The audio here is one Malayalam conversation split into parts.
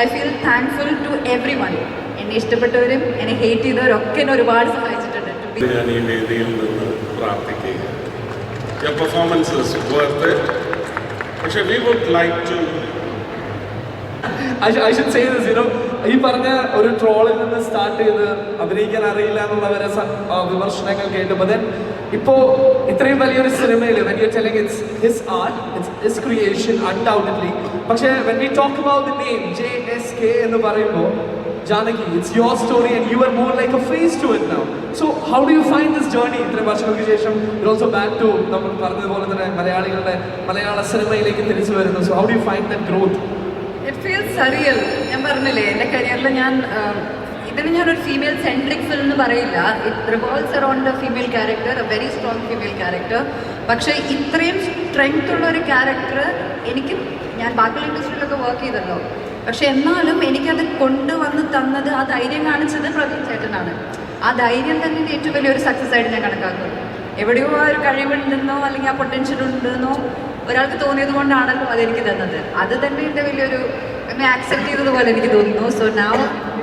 I feel thankful to every one എന്നെ ഇഷ്ടപ്പെട്ടവരും എന്നെ ഹേറ്റ് ചെയ്തവരും ഒക്കെ എന്നെ ഒരുപാട് സഹായിച്ചിട്ടുണ്ട്. To be- ഞാൻ ഈ വേദിയിൽ നിന്ന് പ്രാർത്ഥിക്കുക പെർഫോമൻസസ് വർത്ത് പക്ഷെ we would like to I, sh- I should say this, you know, ഈ പറഞ്ഞ ഒരു ട്രോളിൽ നിന്ന് സ്റ്റാർട്ട് ചെയ്ത് അഭിനയിക്കാൻ അറിയില്ല എന്നുള്ളവരെ സ- വിമർശനങ്ങൾ കേട്ടപ്പോൾ ദെൻ ഇപ്പോ ഇത്രയും വലിയൊരു സിനിമയിൽ when you're telling it's his art it's his creation undoubtedly പക്ഷേ when we talk about the name K എന്ന് പറയുമ്പോൾ Janaki it's your story and you are more like a face to it now so how do you find this journey? ഇത്രയും വർഷങ്ങൾക്ക് ശേഷം also back to നമ്മൾ പറഞ്ഞതുപോലെ തന്നെ മലയാളികളുടെ മലയാള സിനിമയിലേക്ക് തിരിച്ചു വരുന്നു. So how do you find that growth? It feels surreal ഞാൻ പറഞ്ഞില്ലേ എന്റെ കരിയറിൽ ഞാൻ ഇതിന് ഞാനൊരു ഫീമെയിൽ സെൻട്രിക് ഫിലിം എന്ന് പറയില്ല. It revolves around a female character a very strong female character പക്ഷേ ഇത്രയും സ്ട്രെങ്ത് ഉള്ള ഒരു ക്യാരക്ടർ എനിക്ക് ഞാൻ ബാക്കിയുള്ള ഇൻഡസ്ട്രിയിലൊക്കെ വർക്ക് ചെയ്തല്ലോ. പക്ഷെ എന്നാലും എനിക്കത് കൊണ്ടുവന്ന് തന്നത് ആ ധൈര്യം കാണിച്ചത് പ്രവീൺ ചേട്ടനാണ്. ആ ധൈര്യം തന്നെ ഏറ്റവും വലിയൊരു സക്സസ് ആയിട്ട് ഞാൻ കണക്കാക്കുന്നു. എവിടെയോ ആ ഒരു കഴിവുണ്ടെന്നോ അല്ലെങ്കിൽ ആ പൊട്ടൻഷ്യൽ ഉണ്ടെന്നോ ഒരാൾക്ക് തോന്നിയത് കൊണ്ടാണല്ലോ അതെനിക്ക് തന്നത്. അത് തന്നെ എന്റെ വലിയൊരു എന്നെ ആക്സെപ്റ്റ് ചെയ്തതുപോലെ എനിക്ക് തോന്നുന്നു. So now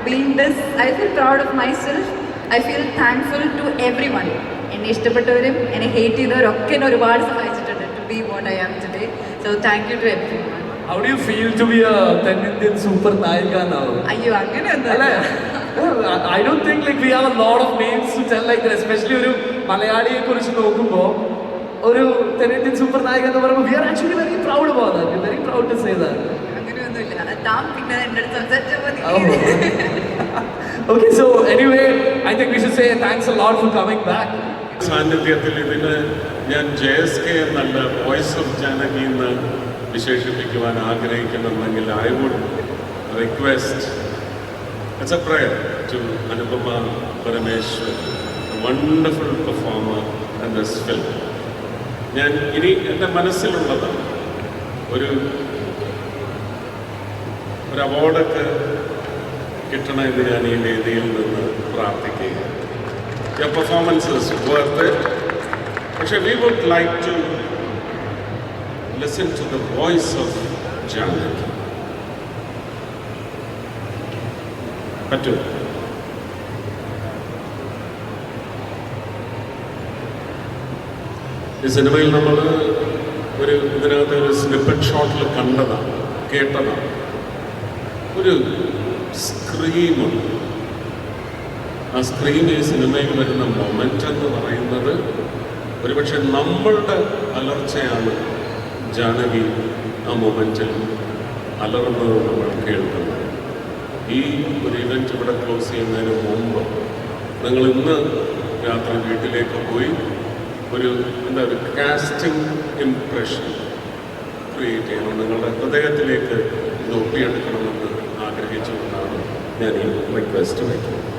being this I feel proud of myself I feel thankful to everyone എന്നെ ഇഷ്ടപ്പെട്ടവരും എന്നെ ഹേറ്റ് ചെയ്തവരും ഒക്കെ എന്നെ ഒരുപാട് സഹായിച്ചിട്ടുണ്ട് to be what I am today so thank you to everyone How do you feel to be a Indian super നായിക now? അയ്യോ അങ്ങനെയൊന്നും I I don't think like we have a lot of names especially tell like especially ഒരു മലയാളിയെ കുറിച്ച് നോക്കുമ്പോ ഒരു തെന്നിന്ത്യൻ സൂപ്പർ നായകൻ എന്ന് പറയുമ്പോൾ we are actually very proud പോകുന്നത് എന്റെ അടുത്ത് സംസാരിച്ചാൽ Oh. മതി okay, so anyway, I think we should say thanks a lot for coming back. സാന്നിധ്യത്തിൽ ഇതിന് ഞാൻ ജെ എസ് കെ എന്നല്ല വോയിസ് ഓഫ് ജാനകി എന്ന് വിശേഷിപ്പിക്കുവാൻ ആഗ്രഹിക്കുന്നുണ്ടെങ്കിൽ I would request it's a prayer to Anupama Parameswar wonderful performer in this film. ഞാൻ ഇനി എന്റെ മനസ്സിലുള്ളത് ഒരു ഒരു അവാർഡൊക്കെ കിട്ടണമെന്ന് ഞാൻ ഈ വേദിയിൽ നിന്ന് പ്രാർത്ഥിക്കുക is worth it. പക്ഷേ we would like to listen to the voice of Janaki. പറ്റൂ ഈ സിനിമയിൽ നമ്മൾ ഒരു ഇതിനകത്ത് ഒരു സ്ലിപ്പ് ഷോട്ടിൽ കണ്ടതാണ് കേട്ടതാണ്. ഒരു സ്ക്രീമുണ്ട് ആ സ്ക്രീം ഈ സിനിമയിൽ വരുന്ന മൊമെന്റ് എന്ന് പറയുന്നത് ഒരുപക്ഷെ നമ്മളുടെ അലർച്ചയാണ് ജാനകി ആ മൊമെന്റിൽ അലർന്നത് നമ്മൾ കേൾക്കുന്നത്. ഈ ഒരു ഇവന്റ് ഇവിടെ ക്ലോസ് ചെയ്യുന്നതിന് മുമ്പ് നിങ്ങൾ ഇന്ന് രാത്രി വീട്ടിലേക്ക് പോയി ഒരു എന്താ ഒരു കാസ്റ്റിംഗ് ഇംപ്രഷൻ ക്രിയേറ്റ് ചെയ്യണം. നിങ്ങളുടെ ഹൃദയത്തിലേക്ക് ഇത് ഒപ്പിയെടുക്കണമെന്ന് ആഗ്രഹിച്ചുകൊണ്ടാണ് ഞാൻ ഈ റിക്വസ്റ്റ് വയ്ക്കുന്നത്.